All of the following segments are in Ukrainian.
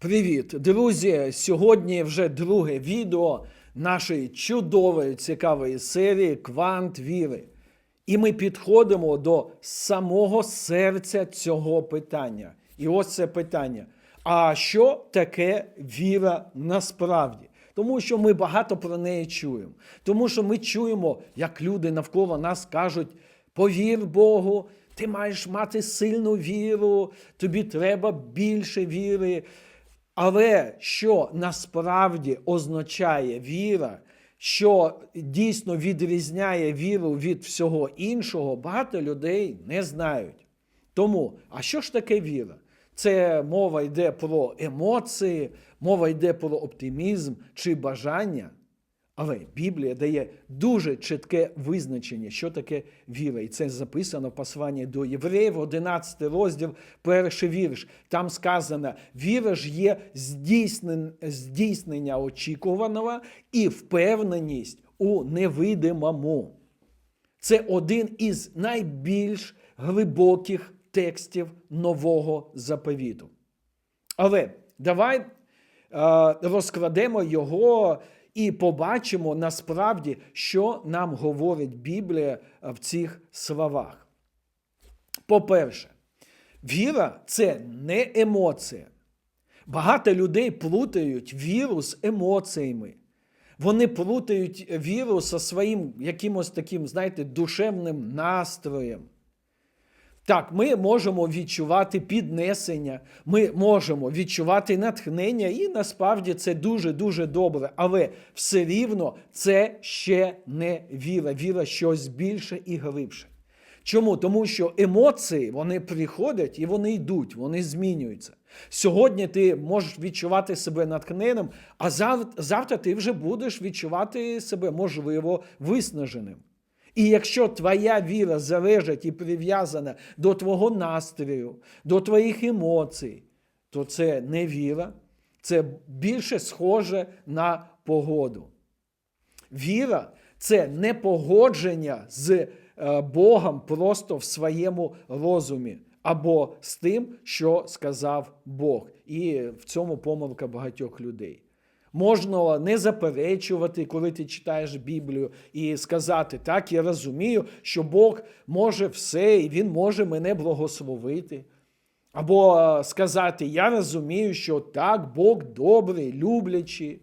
Привіт, друзі! Сьогодні вже друге відео нашої чудової цікавої серії Квант віри. І ми підходимо до самого серця цього питання. І ось це питання. А що таке віра насправді? Тому що ми багато про неї чуємо. Тому що ми чуємо, як люди навколо нас кажуть: повір Богу, ти маєш мати сильну віру, тобі треба більше віри. Але що насправді означає віра, що дійсно відрізняє віру від всього іншого, багато людей не знають. Тому, а що ж таке віра? Це мова йде про емоції, мова йде про оптимізм чи бажання. Але Біблія дає дуже чітке визначення, що таке віра. І це записано в посланні до євреїв, 11 розділ, перший вірш. Там сказано: віра ж є здійснення очікуваного і впевненість у невидимому. Це один із найбільш глибоких текстів нового заповіту. Але давай е, розкладемо його і побачимо насправді, що нам говорить Біблія в цих словах. По-перше, віра це не емоція. Багато людей плутають віру з емоціями. Вони плутають віру зі своїм якимось таким, знаєте, душевним настроєм. Так, ми можемо відчувати піднесення, ми можемо відчувати натхнення, і насправді це дуже-дуже добре. Але все рівно це ще не віра. Віра щось більше і глибше. Чому? Тому що емоції вони приходять і вони йдуть, вони змінюються. Сьогодні ти можеш відчувати себе натхненим, а завтра ти вже будеш відчувати себе, можливо, виснаженим. І якщо твоя віра залежить і прив'язана до твого настрою, до твоїх емоцій, то це не віра, це більше схоже на погоду. Віра це не погодження з е, Богом просто в своєму розумі або з тим, що сказав Бог. І в цьому помилка багатьох людей. Можна не заперечувати, коли ти читаєш Біблію, і сказати, так, я розумію, що Бог може все, і Він може мене благословити. Або е, сказати, я розумію, що так, Бог добрий, люблячий.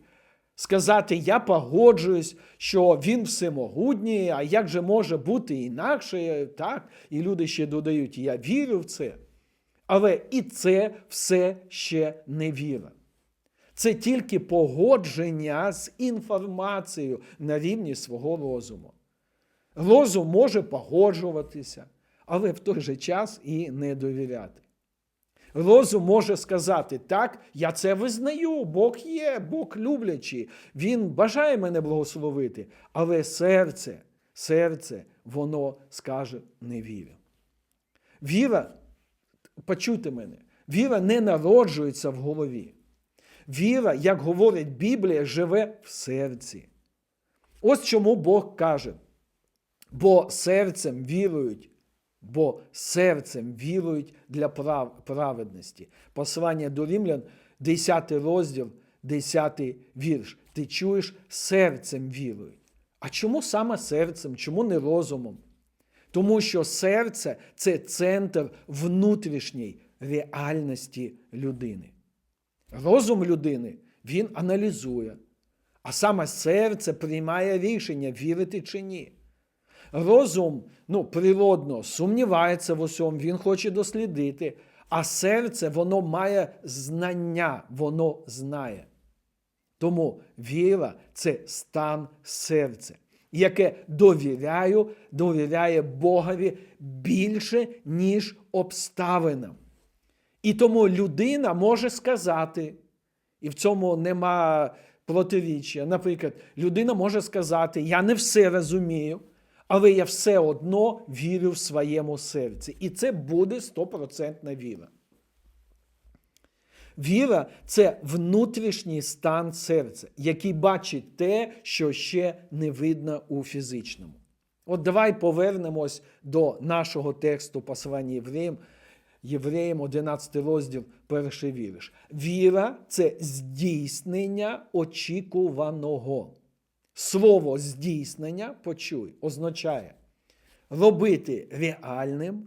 Сказати, я погоджуюсь, що він всемогутній, а як же може бути інакше? Так, і люди ще додають, я вірю в це. Але і це все ще не віра. Це тільки погодження з інформацією на рівні свого розуму. Розум може погоджуватися, але в той же час і не довіряти. Розум може сказати, так, я це визнаю, Бог є, Бог люблячий, Він бажає мене благословити, але серце, серце, воно скаже не вірю. Віра, почуйте мене, віра не народжується в голові. Віра, як говорить Біблія, живе в серці. Ось чому Бог каже, бо серцем вірують, бо серцем вірують для прав- праведності. Послання до Римлян, 10 розділ, 10 вірш. Ти чуєш, серцем вірують. А чому саме серцем? Чому не розумом? Тому що серце це центр внутрішньої реальності людини. Розум людини він аналізує, а саме серце приймає рішення, вірити чи ні. Розум ну, природно сумнівається в усьому, він хоче дослідити, а серце воно має знання, воно знає. Тому віра це стан серця, яке довіряю, довіряє Богові більше, ніж обставинам. І тому людина може сказати, і в цьому нема протиріччя. Наприклад, людина може сказати: Я не все розумію, але я все одно вірю в своєму серці. І це буде стопроцентна віра. Віра це внутрішній стан серця, який бачить те, що ще не видно у фізичному. От давай повернемось до нашого тексту послання євреїм, Євреям 11 розділ, перший вірш. Віра це здійснення очікуваного. Слово здійснення, почуй, означає робити реальним,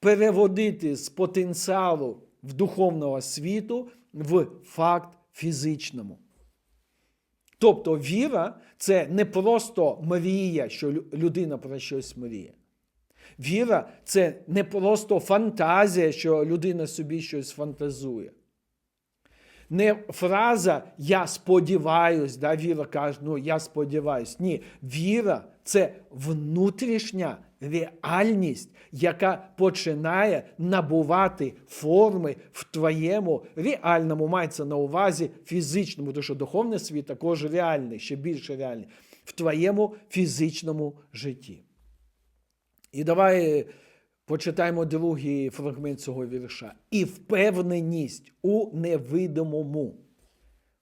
переводити з потенціалу в духовного світу в факт фізичному. Тобто віра це не просто мрія, що людина про щось мріє. Віра це не просто фантазія, що людина собі щось фантазує. Не фраза Я сподіваюсь, да, віра каже, ну я сподіваюсь. Ні, віра це внутрішня реальність, яка починає набувати форми в твоєму реальному, мається на увазі фізичному, тому що духовний світ також реальний, ще більше реальний, в твоєму фізичному житті. І давай почитаємо другий фрагмент цього вірша. І впевненість у невидимому.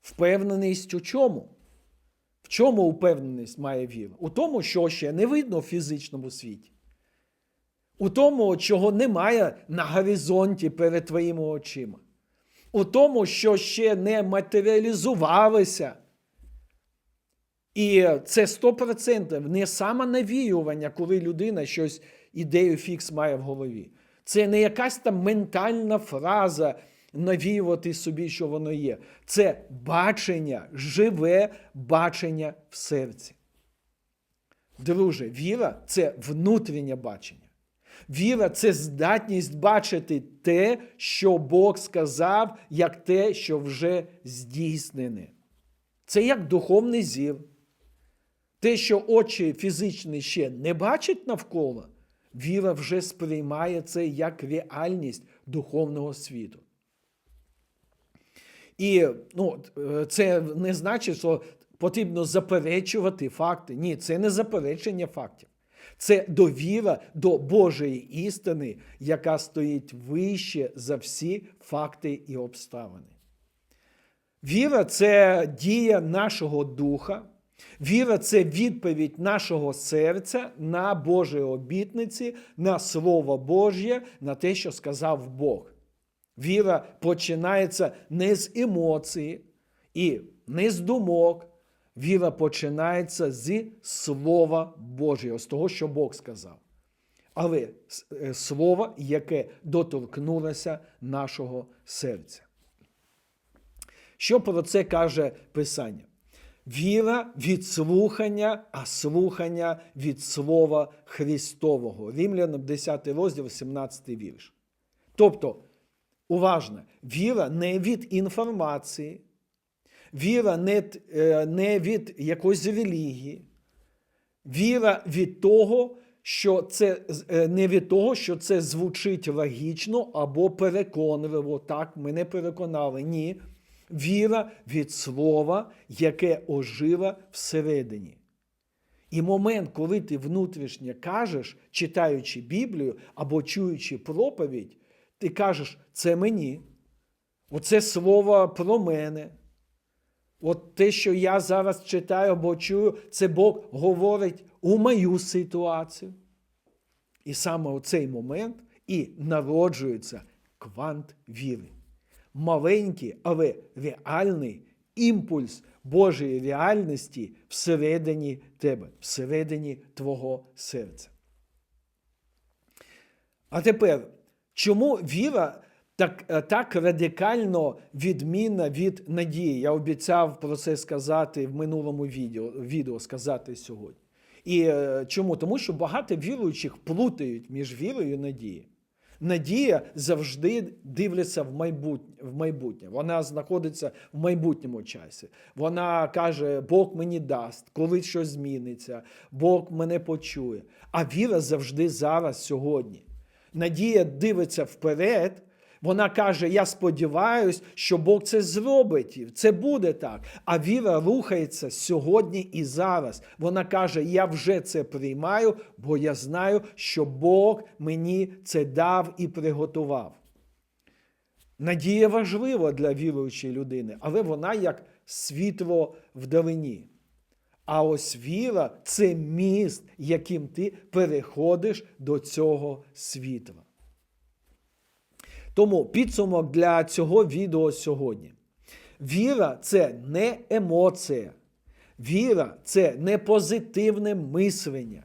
Впевненість у чому? В чому впевненість має віра? У тому, що ще не видно в фізичному світі. У тому, чого немає на горизонті перед твоїми очима. У тому, що ще не матеріалізувалося. І це 100% не самонавіювання, коли людина щось ідею фікс має в голові. Це не якась там ментальна фраза навіювати собі, що воно є. Це бачення, живе бачення в серці. Друже, віра це внутрішнє бачення. Віра це здатність бачити те, що Бог сказав, як те, що вже здійснене. Це як духовний зір. Те, що очі фізичні ще не бачать навколо, віра вже сприймає це як реальність духовного світу. І ну, е, це не значить, що потрібно заперечувати факти. Ні, це не заперечення фактів. Це довіра до Божої істини, яка стоїть вище за всі факти і обставини. Віра це дія нашого духа. Віра це відповідь нашого серця на Божі обітниці, на Слово Божє, на те, що сказав Бог. Віра починається не з емоцій і не з думок. Віра починається зі Слова Божого, з того, що Бог сказав. Але е, слово, яке доторкнулося нашого серця. Що про це каже Писання? Віра від слухання, а слухання від Слова Христового. Римлянам 10 розділ, 17 вірш. Тобто, уважно, віра не від інформації, віра не, е, не від якоїсь релігії, віра від того, що це е, не від того, що це звучить логічно або переконливо. Так, мене переконали. Ні. Віра від слова, яке ожило всередині. І момент, коли ти внутрішньо кажеш, читаючи Біблію або чуючи проповідь, ти кажеш, це мені. Оце слово про мене. От те, що я зараз читаю або чую, це Бог говорить у мою ситуацію. І саме у цей момент і народжується квант віри. Маленький, але реальний імпульс Божої реальності всередині тебе, всередині твого серця. А тепер, чому віра так е, так радикально відмінна від надії? Я обіцяв про це сказати в минулому відео, відео сказати сьогодні. І е, чому? Тому що багато віруючих плутають між вірою і надією. Надія завжди дивляться в майбутнє, в майбутнє. Вона знаходиться в майбутньому часі. Вона каже, Бог мені дасть, коли щось зміниться, Бог мене почує. А віра завжди зараз, сьогодні. Надія дивиться вперед. Вона каже: Я сподіваюся, що Бог це зробить, це буде так. А віра рухається сьогодні і зараз. Вона каже: Я вже це приймаю, бо я знаю, що Бог мені це дав і приготував. Надія важлива для віруючої людини, але вона як світло вдалині. А ось віра це міст, яким ти переходиш до цього світла. Тому підсумок для цього відео сьогодні. Віра це не емоція. Віра це не позитивне мислення.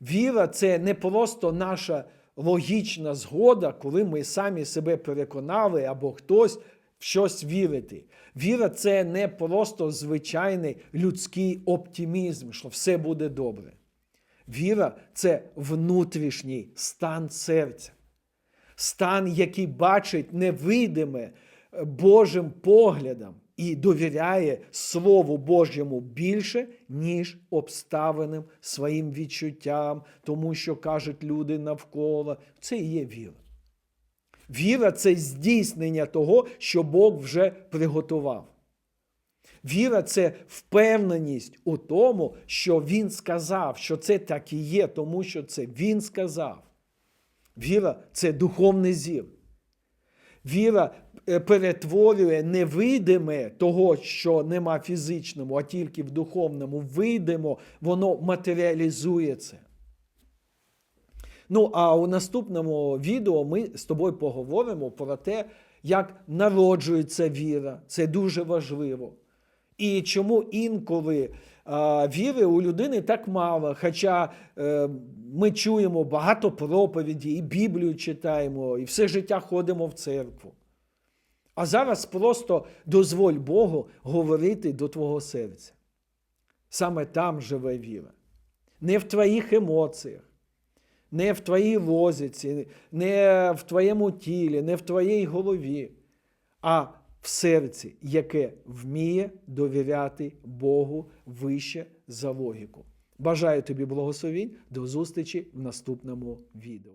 Віра це не просто наша логічна згода, коли ми самі себе переконали або хтось в щось вірити. Віра це не просто звичайний людський оптимізм, що все буде добре. Віра це внутрішній стан серця, стан, який бачить невидиме е, Божим поглядом і довіряє Слову Божому більше, ніж обставинам своїм відчуттям, тому що кажуть люди навколо. Це і є віра. Віра це здійснення того, що Бог вже приготував. Віра це впевненість у тому, що Він сказав, що це так і є, тому що це Він сказав. Віра це духовний зір. Віра е, перетворює невидиме того, що нема фізичному, а тільки в духовному, видимо, воно матеріалізується. Ну, а у наступному відео ми з тобою поговоримо про те, як народжується віра. Це дуже важливо. І чому інколи віри у людини так мало. Хоча е, ми чуємо багато проповіді, і Біблію читаємо, і все життя ходимо в церкву. А зараз просто дозволь Богу говорити до твого серця. Саме там живе віра. Не в твоїх емоціях, не в твоїй лозіці, не в твоєму тілі, не в твоїй голові, а в серці, яке вміє довіряти Богу вище за логіку. Бажаю тобі благословінь. До зустрічі в наступному відео.